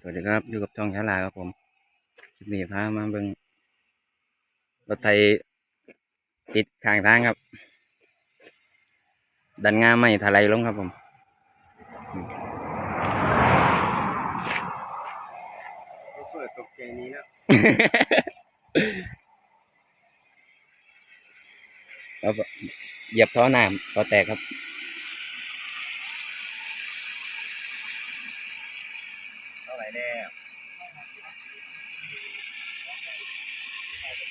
สวัสดีครับ อยู่กับช่องชาลาครับผมคลิปนี้พามาเบิ่งรถไทยติดข้างทางครับ ดันงาไม่ถลายลงครับผม เปิดตกใจนี้แล้วแล้วก็เหยียบท่อน้ำท่อแตกครับ เท่าไหร่ แล้ว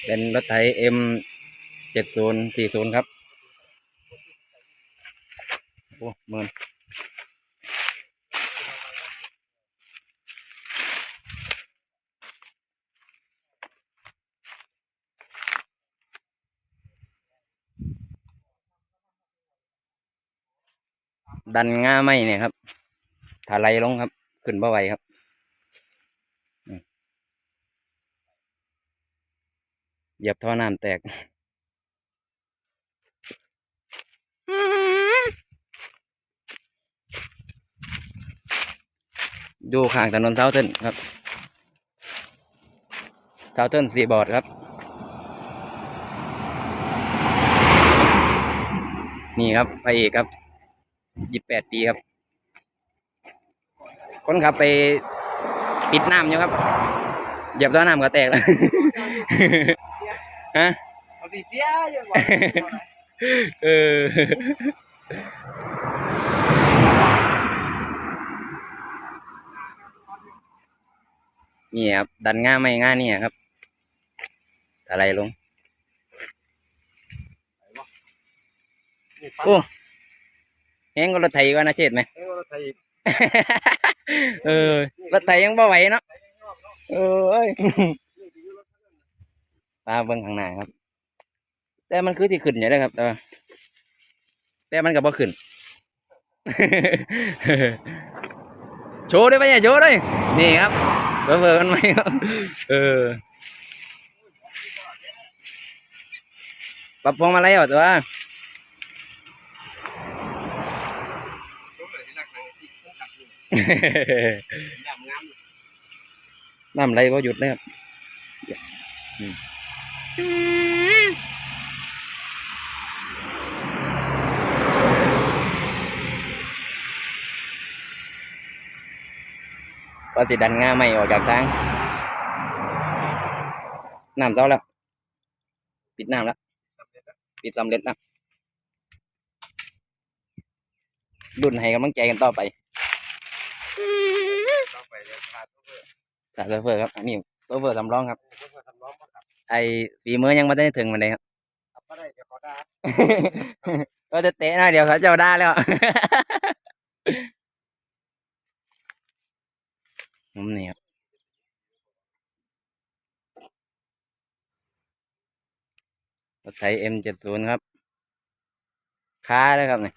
เป็นรถไถ M เจ็ดศูนย์สี่ศูนย์ครับ โอ้เมินดันง่าไม่เนี่ยครับถลายลงครับ ขึ้นบ่ไหวครับอืม เหยียบท่อน้ำแตกอยู่ข้างถนนเซาเทินครับเซาเทินซีบอร์ดครับ นี่ครับพระเอกครับยี่แปดปีครับ คนขับไปปิดน้ำอยู่ครับเหยียบท่อน้ำก็แตกแล้ว ฮะเอาดิเสียยังไงเออนี่ครับ ดันง่าไม่ง่านี่ครับ อะไรลงโอ้แห้งก็รถไถก็น่าเช็ดไหมเออรถไทยเออรถไถยังบ่ไหวเนาะเออ เอ้ยตาเบิ่งข้างหน้าครับ แต่มันคือที่ขึ้นอยู่เลยครับแต่แต่มันก็บ่ขึ้น โชว์ด้วยไปเนี่ยโชว์ด้วยนี่ครับเบอร์มันไหมครับเออปรับพวงมาลัยเหรอตัวรถเลยที่นักทางที่ต้องขับอยู่ยำงามน้ำไหลพอหยุดเลยครับ ก็สิดันง่าไม่ออกจากทางน้ำเจ้าแล้ว ปิดน้ำแล้ว ปิดสำเร็จแล้วรุ่นให้กำลังใจกันต่อไปต้องไปเรียนขาดต้องเปิดสายเซิร์ฟเวอร์ครับอันนี้เซิร์ฟเวอร์สำรองครับ ไอฝีมือยังไม่ได้ถึงมันเลยครับขับไม่ได้เดี๋ยวเขาด่าก็จะเตะหน้าเดียวเขาเจ้าได้แล้วน้ำนี่ครับรถไถ M70 ครับ ค้าเลยครับเนี่ย